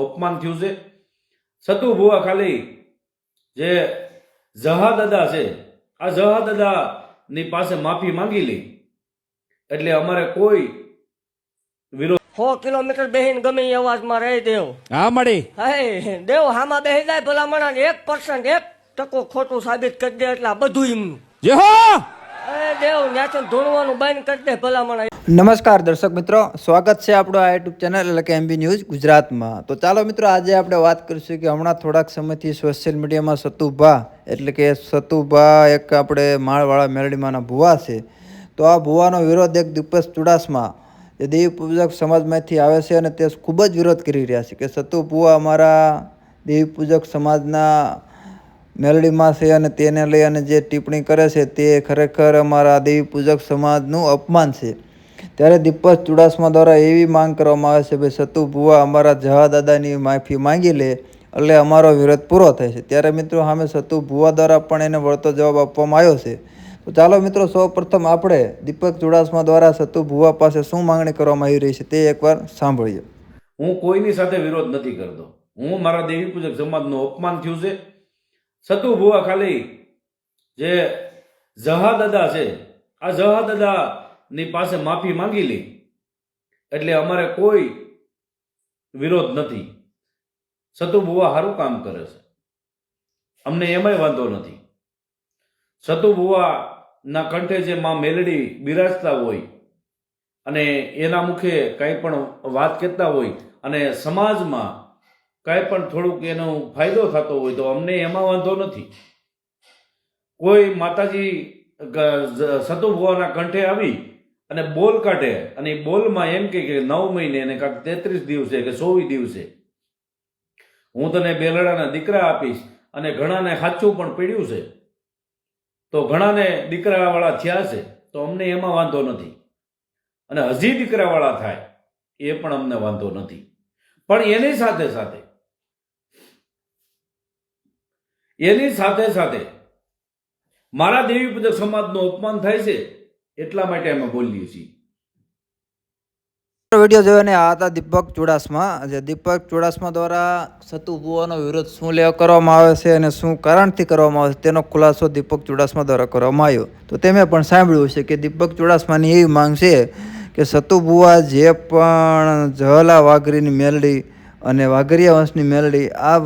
અપમાન થયું છે? સતુ ભુવા ખાલી જે જહા દાદા છે આ જહા દાદા ની પાસે માફી માંગી લી. એટલે અમારે કોઈ વિરોધ સો કિલોમીટર બેહીન ગમે એ અવાજમાં રહી દેવ. હા મળી. હે દેવ હામાં બેહી જાય ભલામણ એક પર્સન્ટ એક ટકો ખોટું સાબિત કરી દે એટલે આ બધું એમનું જે નમસ્કાર દર્શક મિત્રો, સ્વાગત છે આપણું આ યુટ્યુબ ચેનલ એટલે કે એમબી ન્યૂઝ ગુજરાતમાં. તો ચાલો મિત્રો, આજે આપણે વાત કરીશું કે હમણાં થોડાક સમયથી સોશિયલ મીડિયામાં સતુભા, એટલે કે સતુભા એક આપણે માળવાળા મેલડીમાંના ભુવા છે. તો આ ભુવાનો વિરોધ એક દીપસ ચુડાસમા, જે દેવી પૂજક સમાજમાંથી આવે છે અને તે ખૂબ જ વિરોધ કરી રહ્યા છે કે સતુ ભુવા અમારા દેવી પૂજક સમાજના મેલડીમાં છે અને તેને લઈ અને જે ટિપ્પણી કરે છે તે ખરેખર અમારા દેવી પૂજક સમાજનું અપમાન છે. ત્યારે દીપક ચુડાસમા દ્વારા એવી માંગ કરવામાં આવે છે ભાઈ સતુ ભુવા અમારા જહા દાદાની માફી માંગી લે એટલે અમારો વિરોધ પૂરો થાય છે. ત્યારે મિત્રો સામે સતુ ભુવા દ્વારા પણ એને વળતો જવાબ આપવામાં આવ્યો છે. તો ચાલો મિત્રો સૌ પ્રથમ આપણે દીપક ચુડાસમા દ્વારા સતુ ભુવા પાસે શું માંગણી કરવામાં આવી રહી છે તે એકવાર સાંભળીએ. હું કોઈની સાથે વિરોધ નથી કરતો. હું મારા દેવી પૂજક સમાજનું અપમાન થયું છે. સતુ ભુવા ખાલી જે જહા દાદા છે, આ જહા દાદા ની પાસે માફી માંગી લી. એટલે અમારે કોઈ વિરોધ નથી. સતુ ભુવા સારું કામ કરે છે. અમને એમાંય વાંધો નથી. સતુ ભુવા ના કંઠે જે માં મેલડી બિરાજતા હોય અને એના મુખે કંઈ પણ વાત કહેતા હોય અને સમાજમાં કાંઈ પણ થોડુંક એનો ફાયદો થતો હોય તો અમને એમાં વાંધો નથી. કોઈ માતાજી સતુભવાના કંઠે આવી અને બોલ કાઢે અને એ બોલમાં એમ કે નવ મહિને અને કાંક તેત્રીસ દિવસે કે ચોવીસ દિવસે. હું તને બેલડાના દીકરા આપીશ અને ઘણાને સાચું પણ પીડ્યું છે. તો ઘણાને દીકરાવાળા થયા છે, તો અમને એમાં વાંધો નથી. અને હજી દીકરાવાળા થાય, એ પણ અમને વાંધો નથી. પણ એની સાથે સાથે એની સાથે સાથે મારા દેવી પૂજક સમાજનું અપમાન થાય છે એટલા માટે અમે બોલીએ છીએ. વીડિયો જોઈને આ હતા દીપક ચુડાસમા. જે દીપક ચુડાસમા દ્વારા સતુ ભુવાનો વિરોધ શું લેવા કરવામાં આવે છે અને શું કારણથી કરવામાં આવે છે તેનો ખુલાસો દીપક ચુડાસમા દ્વારા કરવામાં આવ્યો. તો તેમે પણ સાંભળ્યું છે કે દીપક ચુડાસમાની એવી માંગ છે કે સતુ ભુવા જે પણ જહલા વાઘરીની મેલડી અને વાઘરિયા વંશની મેલડી આ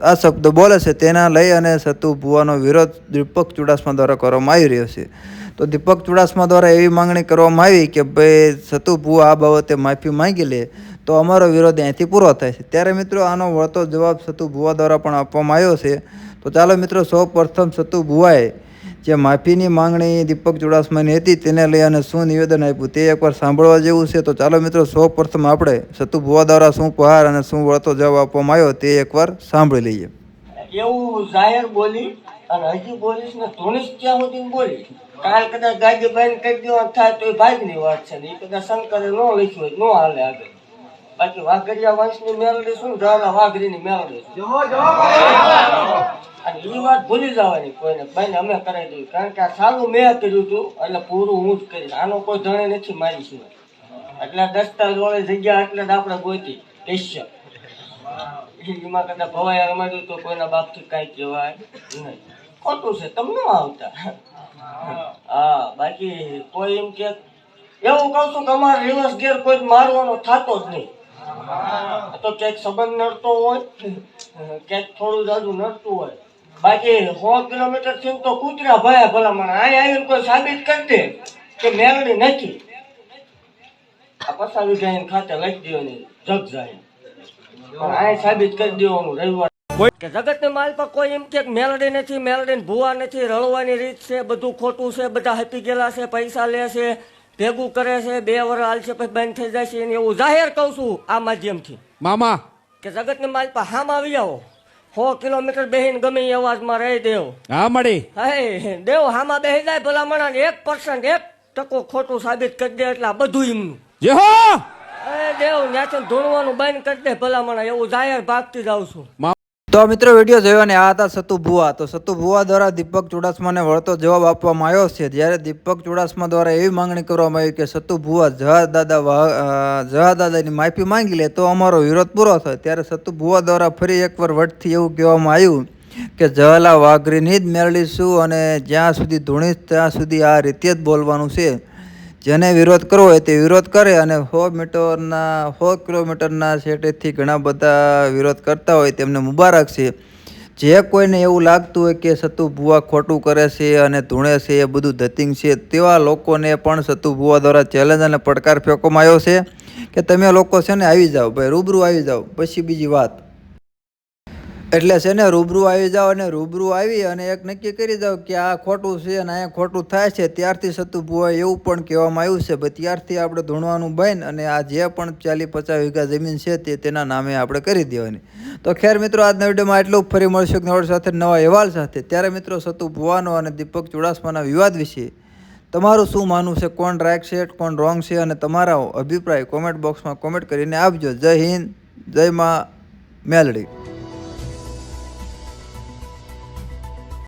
આ શબ્દો બોલે છે, તેના લઈ અને સતુ ભુવાનો વિરોધ દીપક ચુડાસમા દ્વારા કરવામાં આવી રહ્યો છે. તો દીપક ચુડાસમા દ્વારા એવી માંગણી કરવામાં આવી કે ભાઈ સતુ ભુવા આ બાબતે માફી માંગી લે, તો અમારો વિરોધ અહીંથી પૂરો થાય છે. ત્યારે મિત્રો આનો વળતો જવાબ સતુ ભુવા દ્વારા પણ આપવામાં આવ્યો છે. તો ચાલો મિત્રો સૌ પ્રથમ સતુ ભુવાએ જે માફીની માંગણી દીપક ચુડાસમાની હતી તેને લઈ અને શું નિવેદન આપ્યું તે એકવાર સાંભળવા જેવું છે. તો ચાલો મિત્રો સૌ પ્રથમ આપણે સતુ ભુવા દ્વારા શું પહાર અને શું વળતો જવાબ આપવામાં આવ્યો તે એકવાર સાંભળી લઈએ. એવું જાહેર બોલી અને હજી બોલીશ ને ધોનીશ ક્યાં સુધી બોલી. કાલ કદાચ ગાડી બંધ કરી દેવા થાય તો એ ભાગની વાત છે ને, એ કદાચ શંકરે ન લખ્યું હોય ન હાલે આગળ. બાકી વાઘરિયા વંશની મેલડી શું જવાલા વાઘરીની મેલડી. અને એ વાત ભૂલી જવાની કોઈને. ભાઈ અમે કરાવી દઈએ કારણ કે આ સારું મેં કર્યું હતું એટલે પૂરું હું જ કરીશ. આનો કોઈ ધણે નથી મારી સિવાય. એટલે દસ્તાવેજ વાળી જગ્યા એટલે જ આપણે ગોતી. પેશ્ય એમાં કદાચ ભવાઈ રમાડ્યું તો કોઈના બાપથી કાંઈ કહેવાય નહીં. ખોટું છે. તમને આવતા. હા બાકી કોઈ એમ કે એવું કહું છું કે અમારે રિવર્સ ગેર કોઈ મારવાનો થતો જ નહીં. તો ક્યાંક સંબંધ નડતો હોય, ક્યાંક થોડું જાજુ નડતું હોય. બાકી સો કિલોમીટરથી તો કૂતરા ભયા ભલામણ અહીં આવીને કોઈ સાબિત કરી દે કે મેળડી નથી આ પસાવી જાય ખાતે લખી દેવાની જગ જાય. પણ આ સાબિત કરી દેવાનું રવિવાર. જગત ને માલ પર કોઈ એમ કે મેલડી નથી મેલડી ભૂવા નથી, રળવાની રીત છે, બધું ખોટું છે, બધા હપી ગયેલા છે, પૈસા લે છે. ભેગું કરે છે બે વર હાલ છે પછી બંધ થઈ છે એને એવું જાહેર કહું છું આ માધ્યમથી. મામા. કે જગત ને માલ પર હામ આવી આવો. સો કિલોમીટર બેહીને ગમે એ અવાજમાં રહી દેવ. હા મળી. હે દેવ હામાં બેહી જાય ભલામણ એક પર્સન્ટ એક ટકો ખોટું સાબિત કરી દે એટલે બધું એમનું. જે હો! એ દેવ ન્યાથી ધૂણવાનું બંધ કરી દે ભલામણા એવું જાહેર ભાગતી જાઉં છું. તો મિત્રો વીડિયો જોયો અને આ હતા સતુ તો સતુ ભુવા દ્વારા દીપક ચુડાસમાને વળતો જવાબ આપવામાં આવ્યો છે. જ્યારે દીપક ચુડાસમા દ્વારા એવી માંગણી કરવામાં આવી કે સતુ ભુવા જહાજ દાદા અ, દાદાની માફી માંગી લે તો અમારો વિરોધ પૂરો થાય. ત્યારે સતુ ભુવા દ્વારા ફરી એકવાર વટથી એવું કહેવામાં આવ્યું કે જહલા વાઘરીની જ મેળવીશું અને જ્યાં સુધી ધૂણી ત્યાં સુધી આ રીતે જ બોલવાનું છે. જેને વિરોધ કરવો હોય તે વિરોધ કરે અને સો મીટરના, સો કિલોમીટરના સેટેથી ઘણા બધા વિરોધ કરતા હોય તેમને મુબારક છે. જે કોઈને એવું લાગતું હોય કે સતુ ભુવા ખોટું કરે છે અને ધૂણે છે, એ બધું ધતિંગ છે, તેવા લોકોને પણ સતુ ભુવા દ્વારા ચેલેન્જ અને પડકાર ફેંકવામાં આવ્યો છે કે તમે લોકો છે ને આવી જાઓ, ભાઈ રૂબરૂ આવી જાઓ, પછી બીજી વાત. એટલે છે ને રૂબરૂ આવી જાઓ અને રૂબરૂ આવી અને એક નક્કી કરી જાઓ કે આ ખોટું છે અને અહીંયા ખોટું થાય છે, ત્યારથી સતુ ભુવા એવું પણ કહેવામાં આવ્યું છે. ભાઈ ત્યારથી આપણે ધૂણવાનું બંધ અને આ જે પણ ચાલી પચાસ વીઘા જમીન છે તે તેના નામે આપણે કરી દેવાની. તો ખેર મિત્રો, આજના વિડીયોમાં એટલું ફરી મળશું નવડ સાથે નવા અહેવાલ સાથે. ત્યારે મિત્રો, સતુ ભુવાનો અને દીપક ચુડાસમાના વિવાદ વિશે. તમારું શું માનવું છે? કોણ રાઈટ છે, કોણ રોંગ છે? અને તમારા અભિપ્રાય કોમેન્ટ બોક્સમાં કોમેન્ટ કરીને આપજો. જય હિન્દ, જય મા, મેલડી.